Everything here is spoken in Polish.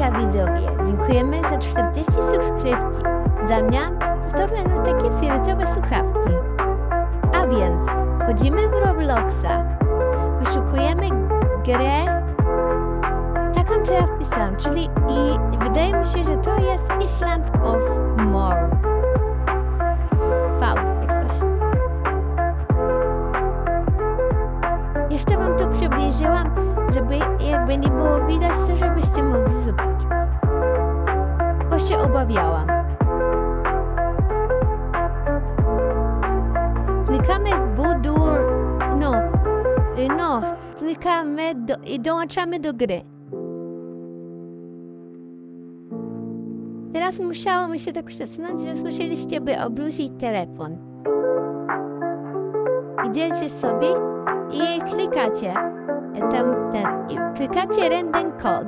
Hejka widzowie, dziękujemy za 40 subskrypcji. W zamian dostawmy na takie fioletowe słuchawki. A więc, wchodzimy w Robloxa, wyszukujemy grę taką, co ja wpisałam, czyli i wydaje mi się, że to jest Island of More. V, jak coś. Jeszcze wam tu przybliżyłam, żeby jakby nie było widać, to zobaczyć. Się obawiałam. Klikamy budur, no, y, no, klikamy do, i dołączamy do gry. Teraz musiało mi się tak przesunąć, że musieliście by obrócić telefon. Idziecie sobie i klikacie tam ten, i klikacie random kod.